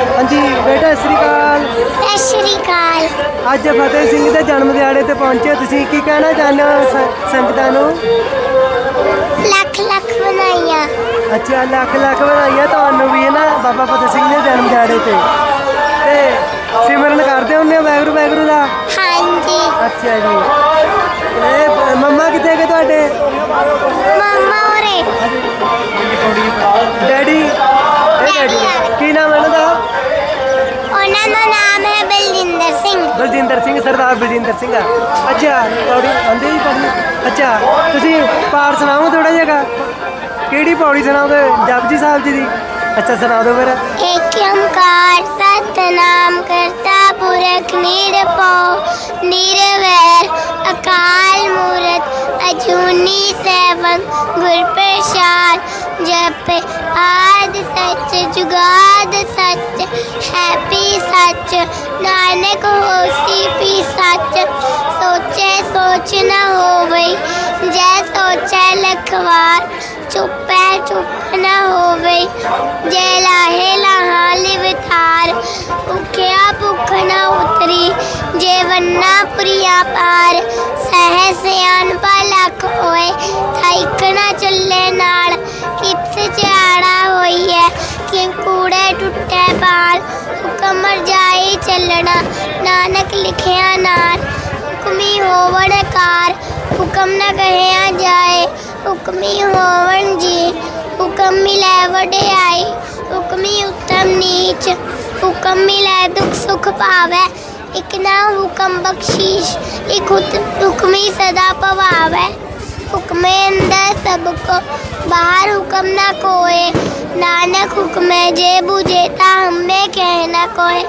ਹਾਂਜੀ ਬੇਟਾ ਸ੍ਰੀ ਅਕਾਲ। ਸਤਿ ਸ਼੍ਰੀ ਅਕਾਲ। ਅੱਜ ਫਤਿਹ ਸਿੰਘ ਦੇ ਜਨਮ ਦਿਹਾੜੇ ਤੇ ਪਹੁੰਚੇ ਤੁਸੀਂ ਕੀ ਕਹਿਣਾ ਚਾਹੁੰਦੇ ਹੋ ਸ- ਸੰਗਤਾਂ ਨੂੰ? ਲੱਖ ਲੱਖ ਬਣਾਈਆਂ ਅੱਛਾ ਲੱਖ ਲੱਖ ਵਧਾਈਆਂ ਤੁਹਾਨੂੰ ਵੀ ਹੈ ਨਾ ਬਾਬਾ ਫਤਿਹ ਸਿੰਘ ਦੇ ਜਨਮ ਦਿਹਾੜੇ ਤੇ। ਤੇ ਸਿਮਰਨ ਕਰਦੇ ਹੁੰਦੇ ਹੋ ਵਾਹਿਗੁਰੂ ਵਾਹਿਗੁਰੂ ਦਾ? ਹਾਂਜੀ। ਅੱਛਾ ਜੀ। ਇਹ ਮੰਮਾ ਕਿੱਥੇ ਗਏ ਤੁਹਾਡੇ? ਸਰਦਾਰ ਬਲਜਿੰਦਰ ਸਿੰਘ ਅੱਛਾ, ਪੌੜੀ ਆਂਦੇ ਹੀ ਪੜ੍ਹਨੀ ਅੱਛਾ, ਤੁਸੀਂ ਪਾਰ ਸੁਣਾਓ ਥੋੜਾ ਜਿਹਾ ਕਿਹੜੀ ਪੌੜੀ ਸੁਣਾਓਗੇ? ਜਪਜੀ ਸਾਹਿਬ ਜੀ ਦੀ। ਅੱਛਾ ਸੁਣਾ ਦਿਓ ਫਿਰ। ਏਕ ਸੱਚ, ਜੁਗਾਦ ਸੱਚ, ਹੈਪੀ ਸੱਚ, ਨਾਨਕ ਹੋਸੀ ਪੀ ਸੱਚ। ਸੋਚੇ, ਸੋਚ ਨ ਹੋਵੇ, ਜੈ ਸੋਚੈ ਲਖਵਾਰ। ਚੁੱਪੈ, ਚੁੱਪ ਨ ਹੋਵੇ, ਜੇ ਲਾਹੇ ਲਾਹਾਂ ਲਿਵਤਾਰ। ਭੁਖਿਆ, ਭੁੱਖ ਨਾ ਉਤਰੀ, ਜੇ ਵੰਨਾ ਪੁਰੀਆ ਪਾਰ। ਸਹਿ ਸਿਆਨ ਲੱਖ ਹੋਏ, ਥਾਈਕ ਨਾ ਨਾਲ। ਕਿਤ ਚਾੜਾ ਹੋਈ ਹੈ? ਕਿ ਕੂੜੇ ਟੁੱਟੇ ਪਾਰ ਹੁਕਮ ਜਾਈ ਚੱਲਣਾ, ਨਾਨਕ ਲਿਖਿਆ ਨਾਲ, ਹੁਕਮੀ ਹੋਵਣ ਕਾਰ, ਹੁਕਮ ਨਾ ਕਹਿਆ ਜਾਏ, ਹੁਕਮੀ ਹੋਵਣ ਜੀ, ਹੁਕਮ ਮਿਲੇ ਵਡਿਆਈ, ਹੁਕਮੀ ਉਤਮ ਨੀਚ, ਹੁਕਮ ਮਿਲੇ ਦੁਖ ਸੁਖ ਪਾਵੇ ਇਕ ਨਾ ਹੁਕਮ ਬਖਸ਼ੀਸ਼, ਇਕ ਹੁਕਮੀ ਸਦਾ ਪਵਾਵੇ। ਹੁਕਮੇ ਅੰਦਰ ਸਭ ਕੋ ਬਾਹਰ ਹੁਕਮ ਨਾ ਕੋਏ ਨਾਨਕ ਹੁਕਮੇ ਜੇ ਬੁਝੇ ਤਾ ਹਮੇ ਕਹਿਣਾ ਕੋਏ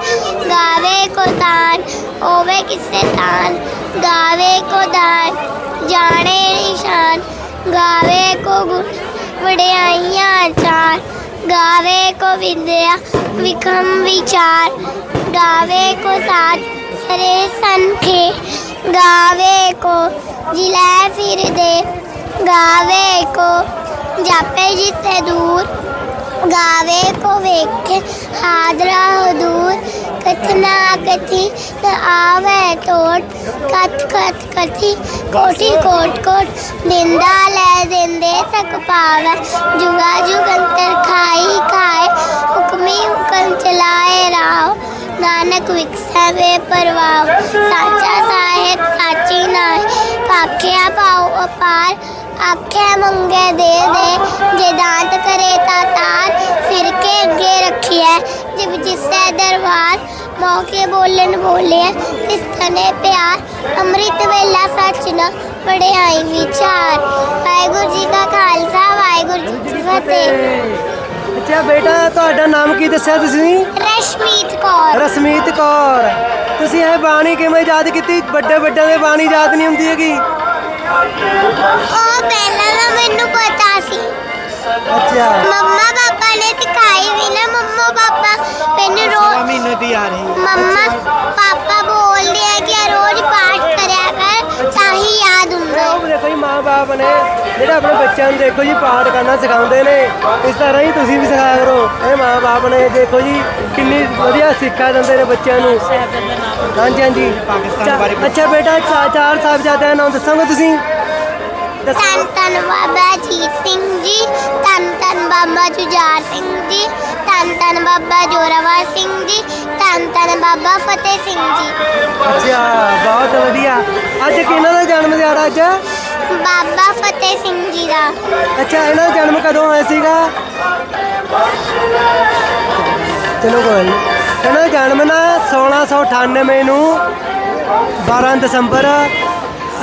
ਗਾਵੇ ਕੋ ਤਾਨ ਹੋਵੇ ਕਿਸੇ ਤਾਨ ਗਾਵੇ ਕੋ ਦਾਨ ਜਾਣੇ ਨਿਸ਼ਾਨ ਗਾਵੇ ਕੋ ਗੁਣ ਵਡਿਆਈਆਂ ਚਾਰ ਗਾਵੇ ਕੋ ਵਿਦਿਆ ਵਿਖਮ ਵਿਚਾਰ ਗਾਵੇ ਕੋ ਸਾਥ ਸਰੇ ਸੰਖੇ ਗਾਵੇ ਕੋ ਜਿਲੇ ਫਿਰਦੇ ਗਾਵੇ ਕੋ ਜਾਪੇ ਜਿੱਤੇ ਦੂਰ ਗਾਵੇ ਕੋ ਵੇਖੇ ਹਾਦਰਾ ਹਦੂਰ ਕਥਨਾ ਕਥੀ ਨ ਆਵੇ ਟੋਟ ਕਥ ਕਥ ਕਥੀ ਕੋਟੀ ਕੋਟ ਕੋਟ ਦਿੰਦਾ ਲੈ ਦਿੰਦੇ ਤੱਕ ਪਾਵੇ ਜੁਗਾ ਜੁਗੰਤਰ ਖਾਈ ਖਾਏ ਹੁਕਮੀ ਹੁਕਮ ਚਲਾਏ ਰਾਹ ਨਾਨਕ ਵਿਕਸੈ ਵੇ ਪਰਵਾਹ ਸਾਚਾ ਸਾਹਿਬ ਸਾਚੀ ਨਾਏ ਕਾਖਿਆ ਪਾਉ ਅਪਾਰ ਆਖਿਆ ਮੰਗੇ ਦੇ ਦੇ, ਜੇ ਦਾੰਤ ਕਰੇ ਤਾ ਤਾਰ। ਫਿਰ ਕੇ ਅੱਗੇ ਰੱਖਿਆ ਜਿਵ ਜਿਸੈ ਦਰਬਾਰ। ਮੌਕੇ ਬੋਲਣ ਬੋਲਿਆ ਤਿਸ ਤਨੇ ਪਿਆਰ। ਅੰਮ੍ਰਿਤ ਵੇਲਾ ਸੱਚ ਨਾ ਪੜਿਆਈ ਵਿਚਾਰ। ਵਾਹਿਗੁਰੂ ਜੀ ਕਾ ਖਾਲਸਾ, ਵਾਹਿਗੁਰੂ ਜੀ ਕੀ ਫਤਿਹ। ਅੱਛਾ ਬੇਟਾ ਤੁਹਾਡਾ ਨਾਮ ਕੀ ਦੱਸਿਆ ਤੁਸੀਂ? ਰਸ਼ਮੀਤ ਕੌਰ। ਰਸਮੀਤ ਕੌਰ। ਤੁਸੀਂ ਇਹ ਬਾਣੀ ਕਿਵੇਂ ਯਾਦ ਕੀਤੀ? ਵੱਡੇ ਵੱਡਿਆਂ ਦੇ ਬਾਣੀ ਯਾਦ ਨਹੀਂ ਹੁੰਦੀ ਹੈਗੀ? ਉਹ ਪਹਿਲਾਂ ਦਾ ਮੈਨੂੰ ਪਤਾ ਸੀ। ਅੱਛਾ। ਮੰਮਾ ਪਾਪਾ ਨੇ ਸਿਖਾਈ ਵੀ ਨਾ ਮੰਮਾ ਪਾਪਾ ਮੈਨੂੰ ਰੋਜ਼ ਮਹੀਨੇ ਦੀ ਆ ਰਹੀ। ਮੰਮਾ ਪਾਪਾ ਬੋਲਦੇ ਆ ਕਿ ਰੋਜ਼ ਪਾਠ ਕਰਿਆ ਕਰ ਤਾਂ ਹੀ ਯਾਦ ਹੁੰਦਾ। ਉਹ ਦੇਖੋ ਜੀ ਮਾਂ-ਬਾਪ ਨੇ ਜਿਹੜੇ ਆਪਣੇ ਬੱਚਿਆਂ ਨੂੰ ਦੇਖੋ ਜੀ ਪਾਠ ਕਰਨਾ ਸਿਖਾਉਂਦੇ ਨੇ ਇਸ ਤਰ੍ਹਾਂ ਹੀ ਤੁਸੀਂ ਵੀ ਸਿਖਾਇਆ ਕਰੋ। ਇਹ ਮਾਂ-ਬਾਪ ਨੇ ਦੇਖੋ ਜੀ ਕਿੰਨੀ ਵਧੀਆ ਸਿੱਖਿਆ ਦਿੰਦੇ ਨੇ ਬੱਚਿਆਂ ਨੂੰ। ਹਾਂਜੀ ਹਾਂਜੀ। ਪਾਕਿਸਤਾਨ ਬਾਰੇ ਅੱਛਾ- ਬੇਟਾ ਚਾਰ ਸਾਹਿਬਜ਼ਾਦਿਆਂ ਦਾ ਨਾਮ ਦੱਸੋਗੇ ਤੁਸੀਂ? ਧੰਨ ਦੱਸੋ। ਧੰਨ ਬਾਬਾ ਅਜੀਤ ਸਿੰਘ ਜੀ ਧੰਨ ਧੰਨ ਬਾਬਾ ਜੁਝਾਰ ਸਿੰਘ ਜੀ ਧੰਨ ਧੰਨ ਬਾਬਾ ਜੋਰਾਵਰ ਸਿੰਘ ਜੀ ਧੰਨ ਧੰਨ ਬਾਬਾ ਫਤਿਹ ਸਿੰਘ ਜੀ। ਅੱਛਾ ਬਹੁਤ ਵਧੀਆ। ਅੱਜ ਕਿਹਨਾਂ ਦਾ ਜਨਮ ਦਿਹਾੜਾ ਅੱਜ? ਬਾਬਾ ਫਤਿਹ ਸਿੰਘ ਜੀ ਦਾ। ਅੱਛਾ ਇਹਨਾਂ ਦਾ ਜਨਮ ਕਦੋਂ ਹੋਇਆ ਸੀਗਾ? ਚਲੋ ਕੋਈ। ਇਹਨਾਂ ਦਾ ਜਨਮ ਨਾ 1698 ਨੂੰ 12 ਦਸੰਬਰ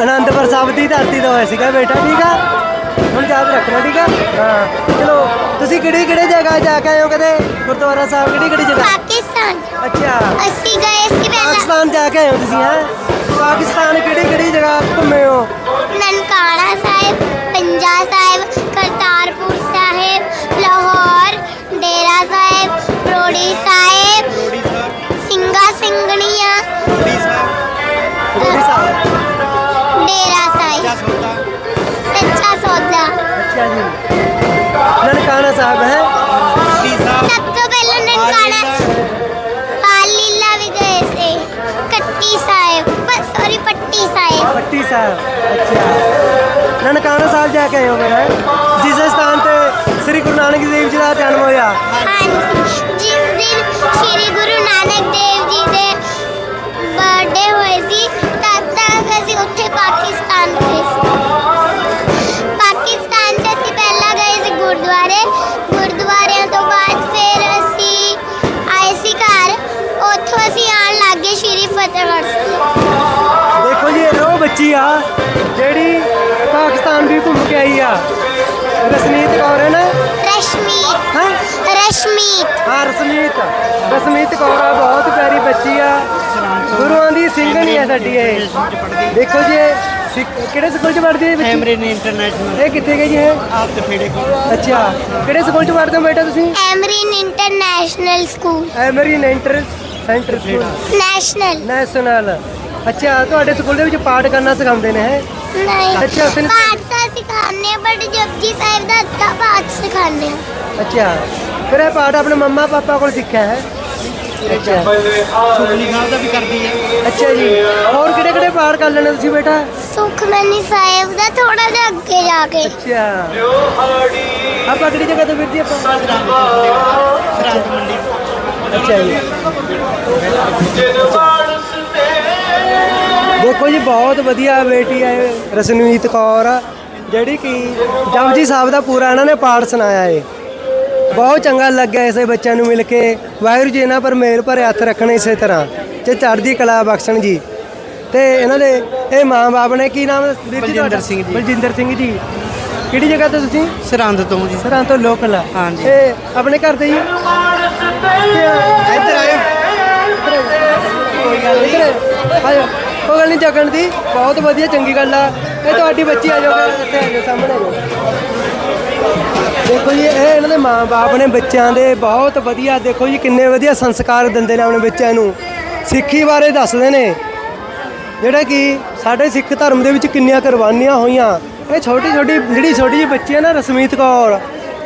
ਅਨੰਦਪੁਰ ਸਾਹਿਬ ਦੀ ਧਰਤੀ ਤੇ ਹੋਇਆ ਸੀਗਾ ਬੇਟਾ ਠੀਕ ਆ? ਹੁਣ ਯਾਦ ਰੱਖਣਾ ਠੀਕ ਆ? ਹਾਂ ਚਲੋ ਤੁਸੀਂ ਕਿਹੜੀ ਕਿਹੜੀ ਜਗ੍ਹਾ ਜਾ ਕੇ ਆਏ ਹੋ ਕਦੇ? ਗੁਰਦੁਆਰਾ ਸਾਹਿਬ ਕਿਹੜੀ ਕਿਹੜੀ ਜਗ੍ਹਾ? ਪਾਕਿਸਤਾਨ। ਅੱਛਾ। ਅਸੀਂ ਗਏ ਸੀ ਪਹਿਲਾਂ। ਪਾਕਿਸਤਾਨ ਜਾ ਕੇ ਆਏ ਹੋ ਤੁਸੀਂ ਹੈ? ਪਾਕਿਸਤਾਨ ਕਿਹੜੀ ਕਿਹੜੀ ਜਗ੍ਹਾ ਘੁੰਮੇ ਹੋ? ਨਨਕਾਣਾ। ਸਾਹਿਬ। ਅੱਛਾ। ਨਨਕਾਣਾ ਸਾਹਿਬ ਜਾ ਕੇ ਆਏ ਹੋ ਫਿਰ ਮੇਰਾ ਜਿਸ ਸਥਾਨ ਤੇ ਸ੍ਰੀ ਗੁਰੂ ਨਾਨਕ ਦੇਵ ਜੀ ਦਾ ਜਨਮ ਹੋਇਆ। ਹਾਂਜੀ। ਜਿਸ ਦਿਨ ਸ੍ਰੀ ਗੁਰੂ ਨਾਨਕ ਦੇਵ ਜੀ ਦੇ ਰਸਮੀਤ ਕੌਰ ਹੈ ਨਾ? ਰਸ਼ਮੀਤ। ਹਾਂ? ਰਸ਼ਮੀਤ। ਹਾਂ ਰਸਮੀਤ। ਰਸਮੀਤ ਕੌਰ ਆ ਬਹੁਤ ਪਿਆਰੀ ਬੱਚੀ ਆ। ਗੁਰੂਆਂ ਦੀ ਸਿੰਘਣੀ ਆ ਸਾਡੀ ਇਹ। ਦੇਖੋ ਜੀ ਇਹ ਸਿੱਖ- ਕਿਹੜੇ ਸਕੂਲ ਚ ਪੜ੍ਹਦੀ ਹੈ ਇਹ ਬੱਚੀ? ਇੰਟਰਨੈਸ਼ਨਲ ਇਹ ਕਿੱਥੇ ਗਈ ਜੀ ਇਹ ਆਪ ਤੇ ਫੇੜੇ ਕੋ ਅੱਛਾ ਕਿਹੜੇ ਸਕੂਲ ਚ ਪੜ੍ਹਦੇ ਹੋ ਬੇਟਾ ਤੁਸੀਂ? ਐਮਰਿਨ international school ਐਮਰੀਨ enter centre school national national ਅੱਛਾ ਤੁਹਾਡੇ ਸਕੂਲ ਦੇ ਵਿੱਚ ਪਾਠ ਕਰਨਾ ਸਿਖਾਉਂਦੇ ਨੇ ਹੈ? ਨਹੀਂ। ਅੱਛਾ, ਉੱਥੇ ਨੀ- ਪਾਠ ਸਿਖਾਉਂਦੇ ਆ ਬਟ ਜਪਜੀ ਸਾਹਿਬ ਦਾ ਅੱਧਾ ਪਾਠ ਸਿਖਾਉਂਦੇ ਆ ਅੱਛਾ ਫਿਰ ਇਹ ਪਾਠ ਆਪਣੇ ਮੰਮਾ ਪਾਪਾ ਕੋਲ ਸਿੱਖਿਆ ਹੈ? ਅੱਛਾ। ਸੁਖਨੀ ਸਾਹਿਬ ਦਾ ਵੀ ਕਰਦੀ ਹੈ ਅੱਛਾ ਜੀ। ਹੋਰ ਕਿਹੜੇ ਕਿਹੜੇ ਪਾਠ ਕਰ ਲੈਣੇ ਤੁਸੀਂ ਬੇਟਾ? ਸੁਖਮਨੀ ਸਾਹਿਬ ਦਾ ਥੋੜਾ ਜਿਹਾ ਅੱਗੇ ਜਾ ਕੇ। ਅੱਛਾ। ਆਪਾਂ ਕਿਹੜੀ ਜਗ੍ਹਾ ਤੋਂ ਵੀਰ ਜੀ ਆਪਾਂ? ਸਰਾਤ ਮੰਡੀ ਅੱਛਾ ਜੀ। ਦੇਖੋ ਜੀ ਬਹੁਤ ਵਧੀਆ ਬੇਟੀ ਹੈ ਇਹ ਰਸਨਵੀਤ ਕੌਰ ਜਿਹੜੀ ਕਿ ਜਪਜੀ ਸਾਹਿਬ ਦਾ ਪੂਰਾ ਇਹਨਾਂ ਨੇ ਪਾਠ ਸੁਣਾਇਆ ਏ। ਬਹੁਤ ਚੰਗਾ ਲੱਗਿਆ ਇਸੇ ਬੱਚਿਆਂ ਨੂੰ ਮਿਲ ਕੇ। ਵਾਹਿਗੁਰੂ ਜੀ ਇਹਨਾਂ ਪਰ ਮੇਰ ਭਰੇ ਹੱਥ ਰੱਖਣ ਇਸੇ ਤਰ੍ਹਾਂ ਤੇ ਚੜ੍ਹਦੀ ਕਲਾ ਬਖਸ਼ਣ ਜੀ। ਤੇ ਇਹਨਾਂ ਦੇ ਇਹ ਮਾਂ-ਬਾਪ ਨੇ ਕੀ ਨਾਮ ਵੀਰ ਜੀ ਬਲਜਿੰਦਰ? ਸਿੰਘ ਜੀ। ਬਲਜਿੰਦਰ ਸਿੰਘ ਜੀ। ਕਿਹੜੀ ਜਗ੍ਹਾ ਤੋਂ ਤੁਸੀਂ? ਸਰੰਦ ਤੋਂ ਜੀ। ਸਰਾਂ ਤੋਂ ਲੋਕਲ ਆ। ਹਾਂਜੀ। ਇਹ ਆਪਣੇ ਘਰ ਦੇ ਹੀ ਇੱਧਰ ਆਇਓ। ਕੋਈ ਗੱਲ ਨਹੀਂ। ਆਜੋ ਉਹ ਗੱਲ ਨਹੀਂ ਜਗਣ ਦੀ ਬਹੁਤ ਵਧੀਆ, ਚੰਗੀ ਗੱਲ ਆ। ਇਹ ਤੁਹਾਡੀ ਬੱਚੀ ਆ ਜਾਓਗੇ ਇੱਥੇ ਆ ਜਾਓ ਸਾਹਮਣੇ। ਆ ਜਾਓ ਦੇਖੋ ਜੀ, ਇਹ ਇਹਨਾਂ ਦੇ ਮਾਂ-ਬਾਪ ਨੇ ਬੱਚਿਆਂ ਦੇ ਬਹੁਤ ਵਧੀਆ, ਦੇਖੋ ਜੀ, ਕਿੰਨੇ ਵਧੀਆ ਸੰਸਕਾਰ ਦਿੰਦੇ ਨੇ ਆਪਣੇ ਬੱਚਿਆਂ ਨੂੰ। ਸਿੱਖੀ ਬਾਰੇ ਦੱਸਦੇ ਨੇ। ਜਿਹੜਾ ਕਿ ਸਾਡੇ ਸਿੱਖ ਧਰਮ ਦੇ ਵਿੱਚ ਕਿੰਨੀਆਂ ਕੁਰਬਾਨੀਆਂ ਹੋਈਆਂ। ਇਹ ਛੋਟੀ ਛੋਟੀ ਜਿਹੜੀ ਛੋਟੀ ਜਿਹੀ ਬੱਚੀ ਹੈ ਨਾ, ਰਸਮੀਤ ਕੌਰ,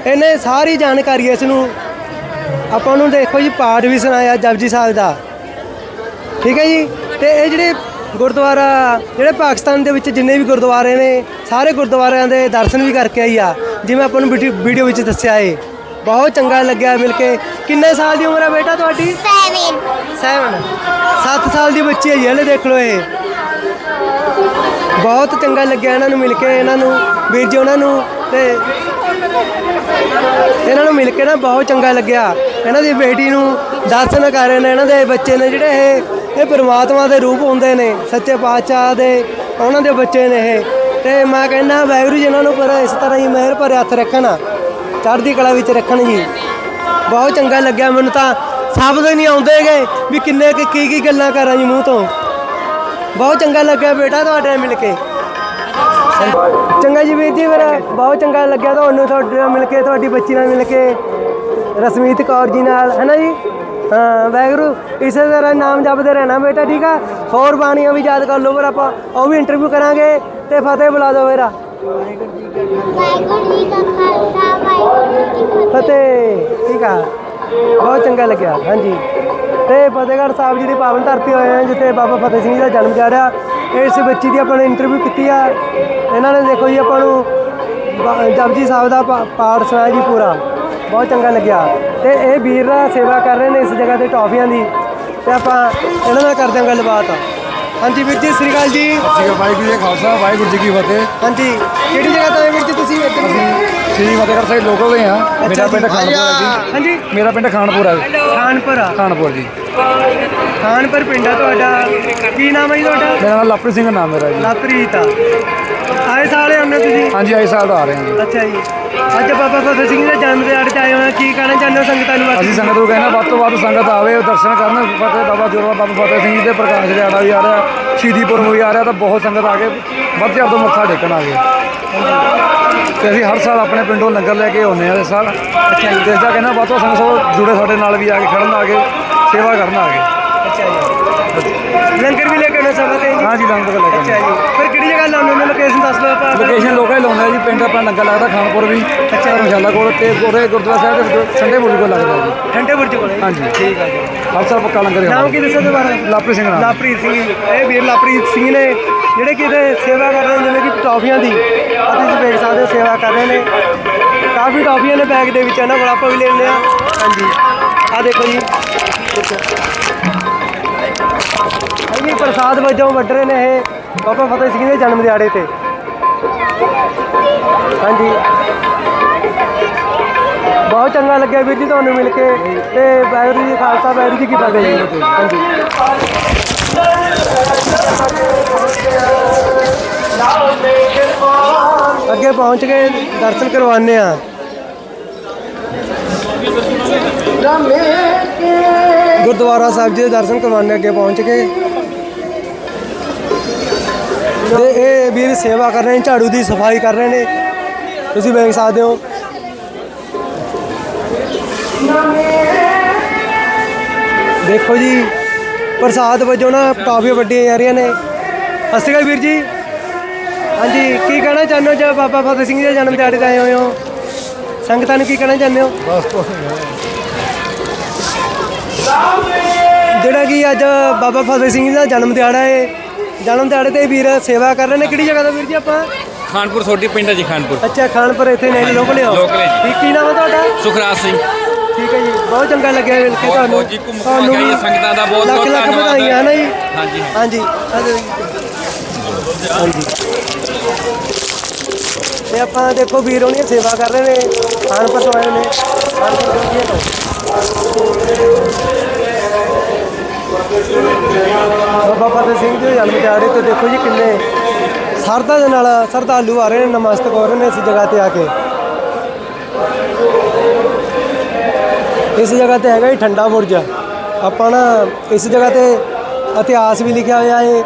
ਇਹਨੇ ਸਾਰੀ ਜਾਣਕਾਰੀ ਇਸ ਨੂੰ ਆਪਾਂ ਨੂੰ ਦੇਖੋ ਜੀ, ਪਾਠ ਵੀ ਸੁਣਾਇਆ ਜਪਜੀ ਸਾਹਿਬ ਦਾ। ਠੀਕ ਹੈ ਜੀ? ਤੇ ਇਹ ਜਿਹੜੇ ਗੁਰਦੁਆਰਾ ਜਿਹੜੇ ਪਾਕਿਸਤਾਨ ਦੇ ਵਿੱਚ ਜਿੰਨੇ ਵੀ ਗੁਰਦੁਆਰੇ ਨੇ ਸਾਰੇ ਗੁਰਦੁਆਰਿਆਂ ਦੇ ਦਰਸ਼ਨ ਵੀ ਕਰਕੇ ਆਈ ਆ। ਜਿਵੇਂ ਆਪਾਂ ਨੂੰ ਵੀਡੀ- ਵੀਡੀਓ ਵਿੱਚ ਦੱਸਿਆ ਏ। ਬਹੁਤ ਚੰਗਾ ਲੱਗਿਆ ਮਿਲ ਕੇ। ਕਿੰਨੇ ਸਾਲ ਦੀ ਉਮਰ ਹੈ ਬੇਟਾ ਤੁਹਾਡੀ? ਸੈਵਨ 7 7 ਸਾਲ ਦੀ ਬੱਚੀ ਹੈ ਜੀ ਹਲੇ ਦੇਖ ਲਓ ਇਹ। ਬਹੁਤ ਚੰਗਾ ਲੱਗਿਆ ਇਹਨਾਂ ਨੂੰ ਮਿਲ ਕੇ ਇਹਨਾਂ ਨੂੰ ਵੀਰ ਜੀ ਉਹਨਾਂ ਨੂੰ ਤੇ ਇਹਨਾਂ ਨੂੰ ਮਿਲ ਕੇ ਨਾ ਬਹੁਤ ਚੰਗਾ ਲੱਗਿਆ। ਇਹਨਾਂ ਦੀ ਬੇਟੀ ਨੂੰ ਦਰਸ਼ਨ ਕਰ ਰਹੇ ਨੇ ਇਹਨਾਂ ਦੇ ਬੱਚੇ ਨੇ ਜਿਹੜੇ ਇਹ ਇਹ ਪ੍ਰਮਾਤਮਾ ਦੇ ਰੂਪ ਹੁੰਦੇ ਨੇ, ਸੱਚੇ ਪਾਤਸ਼ਾਹ ਦੇ, ਉਹਨਾਂ ਦੇ ਬੱਚੇ ਨੇ ਇਹ। ਤੇ ਮੈਂ ਕਹਿੰਦਾ ਵਾਹਿਗੁਰੂ ਜੀ ਇਹਨਾਂ ਨੂੰ ਪਰ ਇਸ ਤਰ੍ਹਾਂ ਹੀ ਮਿਹਰ ਭਰੇ ਹੱਥ ਰੱਖਣ। ਚੜ੍ਹਦੀ ਕਲਾ ਵਿੱਚ ਰੱਖਣ ਜੀ। ਬਹੁਤ ਚੰਗਾ ਲੱਗਿਆ ਮੈਨੂੰ ਤਾਂ। ਸ਼ਬਦ ਹੀ ਨਹੀਂ ਆਉਂਦੇਗੇ ਵੀ ਕਿੰਨੇ ਕੀ ਕੀ ਗੱਲਾਂ ਕਰਾਂ ਜੀ ਮੂੰਹ ਤੋਂ। ਬਹੁਤ ਚੰਗਾ ਲੱਗਿਆ ਬੇਟਾ ਤੁਹਾਡੇ ਨਾਲ ਮਿਲ ਕੇ। ਚੰਗਾ ਜੀ ਵੀਰ ਜੀ ਮੇਰਾ ਬਹੁਤ ਚੰਗਾ ਲੱਗਿਆ ਤੁਹਾਨੂੰ ਤੁਹਾਡੇ ਨਾਲ ਮਿਲ ਕੇ, ਤੁਹਾਡੀ ਬੱਚੀ ਨਾਲ ਮਿਲ ਕੇ। ਰਸਮੀਤ ਕੌਰ ਜੀ ਨਾਲ, ਹੈ ਨਾ ਜੀ? ਹਾਂ, ਵਾਹਿਗੁਰੂ, ਇਸੇ ਤਰ੍ਹਾਂ ਨਾਮ ਜਪਦੇ ਰਹਿਣਾ ਬੇਟਾ, ਠੀਕ ਆ? ਹੋਰ ਬਾਣੀਆਂ ਵੀ ਯਾਦ ਕਰ ਲਓ ਫਿਰ ਆਪਾਂ, ਉਹ ਵੀ ਇੰਟਰਵਿਊ ਕਰਾਂਗੇ ਤੇ ਫਤਿਹ ਬੁਲਾ ਦਿਓ ਮੇਰਾ। ਵਾਹਿਗੁਰੂ ਜੀ ਕਾ ਖਾਲਸਾ ਵਾਹਿਗੁਰੂ ਜੀ ਕੀ ਫਤਿਹ, ਠੀਕ ਆ? ਬਹੁਤ ਚੰਗਾ ਲੱਗਿਆ, ਹਾਂਜੀ। ਤੇ ਫਤਿਹਗੜ੍ਹ ਸਾਹਿਬ ਜੀ ਦੀ ਪਾਵਨ ਧਰਤੀ ਹੋਏ ਆ, ਜਿੱਥੇ ਬਾਬਾ ਫਤਿਹ ਸਿੰਘ ਜੀ ਦਾ ਜਨਮ ਜਾ ਰਿਹਾ। ਇਸ ਬੱਚੀ ਦੀ ਆਪਾਂ ਨੇ ਇੰਟਰਵਿਊ ਕੀਤੀ ਆ। ਇਹਨਾਂ ਨੇ ਦੇਖੋ ਜੀ ਆਪਾਂ ਨੂੰ, ਬ- ਜਪਜੀ ਸਾਹਿਬ ਦਾ ਪਾ- ਪਾਠ ਸੁਣਾਇਆ ਜੀ ਪੂਰਾ। ਬਹੁਤ ਚੰਗਾ ਲੱਗਿਆ। ਤੇ ਇਹ ਵੀਰ ਦਾ ਸੇਵਾ ਕਰ ਰਹੇ ਨੇ ਇਸ ਜਗ੍ਹਾ ਤੇ ਟੌਫੀਆਂ ਦੀ। ਤੇ ਆਪਾਂ ਇਹਨਾਂ ਨਾਲ ਕਰਦੇ ਹਾਂ ਗੱਲਬਾਤ। ਹਾਂਜੀ ਵੀਰ ਜੀ ਸ੍ਰੀ ਅਕਾਲ ਜੀ। ਹੈ ਵਾਹਿਗੁਰੂ ਜੀ ਖਾਲਸਾ ਵਾਹਿਗੁਰੂ ਜੀ ਕੀ ਫਤਿਹ। ਹਾਂਜੀ ਕਿਹੜੀ ਜਗ੍ਹਾ ਤੋਂ ਆਏ ਵੀਰ ਜੀ ਤੁਸੀਂ ਇੱਧਰ? ਸ੍ਰੀ ਫਤਿਹਗੜ੍ਹ ਸਾਹਿਬ ਲੋਕਲ ਦੇ ਆ ਮੇਰਾ ਪਿੰਡ ਖਾਨਪੁਰ ਹੈ ਜੀ। ਹਾਂਜੀ। ਮੇਰਾ ਪਿੰਡ ਖਾਨਪੁਰ ਹੈ। ਖਾਨਪੁਰ ਖਾਨਪੁਰ ਜੀ। ਖਾਨਪੁਰ ਪਿੰਡ ਆ ਤੁਹਾਡਾ। ਕੀ ਨਾਮ ਹੈ ਜੀ ਤੁਹਾਡਾ? ਮੇਰਾ ਨਾਮ ਲਵਪ੍ਰੀਤ ਸਿੰਘ ਨਾਮ ਮੇਰਾ ਜੀ। ਲਵਪ੍ਰੀਤ ਆ। ਆਏ ਸਾਲੇ ਆਉਂਦੇ ਤੁਸੀਂ? ਹਾਂਜੀ ਆਈ ਸਾਲ ਦਾ ਆ ਰਹੇ ਹਾਂ ਜੀ। ਅੱਛਾ ਜੀ। ਅੱਜ ਬਾਬਾ ਫਤਿਹ ਸਿੰਘ ਦੇ ਜਨਮ ਦਿਹਾੜੇ ਤੇ ਆਏ ਹੋਏ ਕੀ ਕਹਿਣਾ ਚਾਹੁੰਦੇ ਹੋ ਸੰਗਤਾਂ ਨੂੰ ਅਸੀਂ ਸੰਗਤ ਨੂੰ ਕਹਿੰਦੇ ਹਾਂ ਵੱਧ ਤੋਂ ਵੱਧ ਸੰਗਤ ਆਵੇ ਦਰਸ਼ਨ ਕਰਨ। ਫਤਿਹ ਬਾਬਾ ਜੋਰਾ ਬਾਬਾ ਫਤਿਹ ਸਿੰਘ ਜੀ ਦੇ ਪ੍ਰਕਾਸ਼ ਦਿਹਾੜਾ ਵੀ ਆ ਰਿਹਾ ਸ਼ਹੀਦੀ ਪੁਰਬ ਵੀ ਆ ਰਿਹਾ ਤਾਂ ਬਹੁਤ ਸੰਗਤ ਆ ਕੇ ਵੱਧ ਤੋਂ ਮੱਥਾ ਟੇਕਣ ਆ ਗਏ। ਤੇ ਅਸੀਂ ਹਰ ਸਾਲ ਆਪਣੇ ਪਿੰਡੋਂ ਲੰਗਰ ਲੈ ਕੇ ਆਉਂਦੇ ਹਾਂ ਇਸ ਸਾਲ। ਅੱਛਾ ਜੀ। ਤੇ ਇਸ ਦਾ ਕਹਿੰਦਾ ਵੱਧ ਤੋਂ ਸੰਗਤ ਸਭ ਜੁੜੇ ਸਾਡੇ ਨਾਲ ਵੀ ਆ ਕੇ ਖੜਨ ਆ ਕੇ ਸੇਵਾ ਕਰਨ ਆ ਗਏ। ਅੱਛਾ ਜੀ। ਲੰਗਰ ਵੀ ਲੈ ਕੇ ਆਉਣਾ ਸਭਾ ਤੇ ਜੀ ਹਾਂ ਜੀ ਲੰਗਰ ਲੈ ਕੇ ਅੱਛਾ ਜੀ ਫਿਰ ਕਿਹੜੀ ਜਗ੍ਹਾ ਲਾਉਂਦੇ ਨੇ ਲੋਕੇਸ਼ਨ ਦੱਸ ਦਿਓ ਆਪਾਂ। ਲੋਕੇਸ਼ਨ ਲੋਕਾਂ ਹੀ ਲਾਉਂਦੇ ਜੀ ਪਿੰਡ ਆਪਣਾ ਲੰਗਰ ਲੱਗਦਾ ਖਾਨਪੁਰ ਵੀ ਅੱਛਾ। ਧਰਮਸ਼ਾਲਾ ਕੋਲ ਤੇ ਉਰੇ ਗੁਰਦੁਆਰਾ ਸਾਹਿਬ ਦੇ ਸੰਡੇ ਮੁਰਗੀ ਕੋਲ ਲੱਗਦਾ ਜੀ। ਠੰਡੇ ਬੁਰਜ ਕੋਲੇ ਹਾਂਜੀ। ਠੀਕ ਆ ਜੀ। ਹਰ ਸਾਲ ਪੱਕਾ ਲੰਗਰ ਨਾਮ ਕੀ ਦੱਸੋ ਦੁਬਾਰਾ? ਲਾਪਰੀ ਸਿੰਘ ਨਾਮ। ਲਾਪ੍ਰੀਤ ਸਿੰਘ। ਜੀ। ਇਹ ਵੀਰ ਲਾਪ੍ਰੀਤ ਸਿੰਘ ਨੇ ਜਿਹੜੇ ਕਿ ਇਹਦੇ ਸੇਵਾ ਕਰ ਰਹੇ ਨੇ ਜਿਵੇਂ ਕਿ ਟੌਫੀਆਂ ਦੀ। ਅਤੇ ਤੁਸੀਂ ਦੇਖ ਸਕਦੇ ਹੋ ਸੇਵਾ ਕਰ ਰਹੇ ਨੇ। ਕਾਫੀ ਟੌਫੀਆਂ ਨੇ ਬੈਗ ਦੇ ਵਿੱਚ ਇਹਨਾਂ ਕੋਲ ਆਪਾਂ ਵੀ ਲੈ ਲੈਂਦੇ ਆ ਹਾਂਜੀ। ਆ ਦੇਖੋ ਜੀ। ਹਾਂਜੀ, ਪ੍ਰਸਾਦ ਵਜੋਂ ਵੱਢ ਰਹੇ ਨੇ ਇਹ ਬਾਬਾ ਫਤਿਹ ਸਿੰਘ ਦੇ ਜਨਮ ਦਿਹਾੜੇ ਤੇ। ਹਾਂਜੀ। ਬਹੁਤ ਚੰਗਾ ਲੱਗਿਆ ਵੀਰ ਜੀ ਤੁਹਾਨੂੰ ਮਿਲ ਕੇ ਤੇ ਵਾਹਿਗੁਰੂ ਜੀ ਖਾਲਸਾ, ਵਾਹਿਗੁਰੂ ਜੀ ਕੀ ਫਤਿਹ ਜੀ। ਹਾਂਜੀ। ਅੱਗੇ ਪਹੁੰਚ ਕੇ ਦਰਸ਼ਨ ਕਰਵਾਉਂਦੇ ਆ ਗੁਰਦੁਆਰਾ ਸਾਹਿਬ ਜੀ ਦੇ ਦਰਸ਼ਨ ਕਰਵਾਉਂਦੇ ਅੱਗੇ ਪਹੁੰਚ ਕੇ। ਤੇ ਇਹ ਵੀਰ ਸੇਵਾ ਕਰ ਰਹੇ ਨੇ, ਝਾੜੂ ਦੀ ਸਫ਼ਾਈ ਕਰ ਰਹੇ ਨੇ। ਤੁਸੀਂ ਵੇਖ ਸਕਦੇ ਹੋ। ਦੇਖੋ ਜੀ, ਪ੍ਰਸਾਦ ਵਜੋਂ ਨਾ ਕਾਫੀ ਵੱਡੀਆਂ ਜਾ ਰਹੀਆਂ ਨੇ। ਸਤਿ ਸ਼੍ਰੀ ਅਕਾਲ ਵੀਰ ਜੀ। ਹਾਂਜੀ, ਕੀ ਕਹਿਣਾ ਚਾਹੁੰਦੇ ਹੋ? ਜੇ ਬਾਬਾ ਫਤਿਹ ਸਿੰਘ ਜੀ ਦੇ ਜਨਮ ਦਿਹਾੜੇ ਤੇ ਆਏ ਹੋਏ ਹੋ। ਸੰਗਤਾਂ ਨੂੰ ਕੀ ਕਹਿਣਾ ਚਾਹੁੰਦੇ ਹੋ? ਜਿਹੜਾ ਕਿ ਅੱਜ ਬਾਬਾ ਫਤਿਹ ਸਿੰਘ ਜੀ ਦਾ ਜਨਮ ਦਿਹਾੜਾ ਹੈ ਜਨਮ ਦਿਹਾੜੇ ਤੇ ਵੀਰ ਸੇਵਾ ਕਰ ਰਹੇ ਨੇ। ਕਿਹੜੀ ਜਗ੍ਹਾ ਤੋਂ ਵੀਰ ਜੀ ਆਪਾਂ? ਖਾਨਪੁਰ ਛੋਟੀ ਪਿੰਡ ਹੈ ਜੀ ਖਾਨਪੁਰ। ਅੱਛਾ ਖਾਨਪੁਰ ਇੱਥੇ ਨੇ ਲੋਕਲ ਹੋ ਲੋਕਲ ਹੈ ਜੀ। ਕੀ ਨਾਮ ਹੈ ਤੁਹਾਡਾ? ਸੁਖਰਾਜ ਸਿੰਘ। ਠੀਕ ਹੈ ਜੀ। ਬਹੁਤ ਚੰਗਾ ਲੱਗਿਆ ਮਿਲ ਕੇ ਤੁਹਾਨੂੰ। ਤੁਹਾਨੂੰ ਵੀ ਸੰਗਤਾਂ ਦਾ ਬਹੁਤ- ਲੱਖ ਬਹੁਤ ਲੱਖ ਧੰਨਵਾਦ। ਵਧਾਈਆਂ ਹੈ। ਨਾ ਜੀ? ਹਾਂਜੀ ਹਾਂਜੀ। ਤੇ ਆਪਾਂ ਦੇਖੋ ਵੀਰ ਉਹਨੀ ਸੇਵਾ ਕਰ ਰਹੇ ਨੇ। ਖਾਨਪੁਰ ਤੋਂ ਆਏ ਨੇ। ਖਾਨਪੁਰ ਤੋਂ ਬਾਬਾ ਫਤਿਹ ਸਿੰਘ ਜੀ ਦੇ ਜਨਮ ਦਿਹਾੜੇ ਤੇ ਦੇਖੋ ਜੀ ਕਿੰਨੇ ਸਰਦਾ ਦੇ ਨਾਲ ਸਰਦਾਲੂ ਆ ਰਹੇ ਨੇ, ਨਮਸਤਕ ਹੋ ਰਹੇ ਨੇ ਇਸ ਜਗ੍ਹਾ ਤੇ ਆ ਕੇ। ਇਸ ਜਗ੍ਹਾ ਤੇ ਹੈਗਾ ਜੀ ਠੰਡਾ ਬੁਰਜ। ਆਪਾਂ ਨਾ ਇਸ ਜਗ੍ਹਾ ਤੇ ਇਤਿਹਾਸ ਵੀ ਲਿਖਿਆ ਹੋਇਆ ਹੈ।